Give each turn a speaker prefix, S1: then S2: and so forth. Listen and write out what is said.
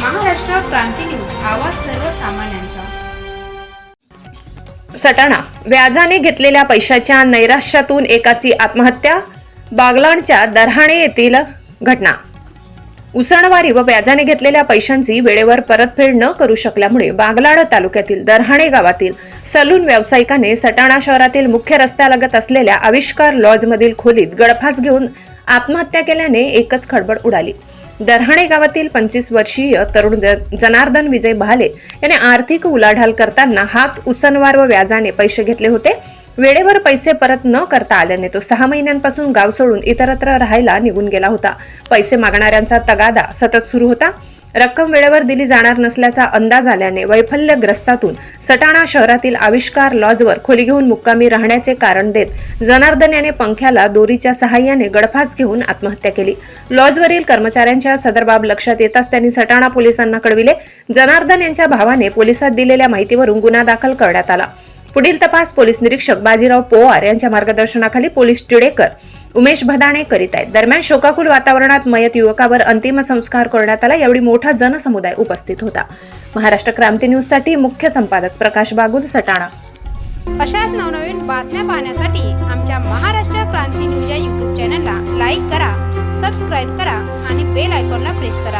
S1: क्रांती news आवाज सर्वसामान्यांचा.
S2: सटाणा व्याजाने घेतलेल्या पैशाच्या नैराश्यातून एकाची आत्महत्या बागलाणच्या दरहाणे येथील घटना. उसणवारी व व्याजाने घेतलेल्या पैशांची वेळेवर परतफेड न करू शकल्यामुळे बागलाण तालुक्यातील दरहाणे गावातील सलून व्यावसायिकाने सटाणा शहरातील मुख्य रस्त्यालगत असलेल्या आविष्कार लॉजमधील खोलीत गळफास घेऊन आत्महत्या केल्याने एकच खळबळ उडाली. दरहाणे गावातील पंचवीस वर्षीय तरुण जनार्दन विजय भाले याने आर्थिक उलाढाल करताना हात उसनवार व व्याजाने पैसे घेतले होते. वेळेवर पैसे परत न करता आल्याने तो सहा महिन्यांपासून गाव सोडून इतरत्र राहायला निघून गेला होता. पैसे मागणाऱ्यांचा तगादा सतत सुरू होता. रक्कम वेळेवर दिली जाणार नसल्याचा अंदाज आल्याने वैफल्यग्रस्तातून सटाणा शहरातील आविष्कार लॉजवर खोली घेऊन मुक्कामी राहण्याचे कारण देत जनार्दन याने पंख्याला दोरीच्या सहाय्याने गडफास घेऊन आत्महत्या केली. लॉजवरील कर्मचाऱ्यांच्या सदर बाब लक्षात येताच त्यांनी सटाणा पोलिसांना कळविले. जनार्दन यांच्या भावाने पोलिसात दिलेल्या माहितीवरून गुन्हा दाखल करण्यात आला. पुढील तपास पोलीस निरीक्षक बाजीराव पोवार यांच्या मार्गदर्शनाखाली पोलीस टिडेकर उमेश भदाणे करीत आहेत. दरम्यान शोकाकुल वातावरणात मयत युवकावर अंतिम संस्कार करण्यात आला. यावेळी मोठा जनसमुदाय उपस्थित होता. महाराष्ट्र क्रांती न्यूजसाठी मुख्य संपादक प्रकाश बागुल सटाणा.
S3: अशाच नवनवीन बातम्या पाहण्यासाठी आमच्या महाराष्ट्र क्रांती न्यूज या यूट्यूब चॅनलला लाईक करा सबस्क्राईब करा आणि बेल आयकॉनला प्रेस करा.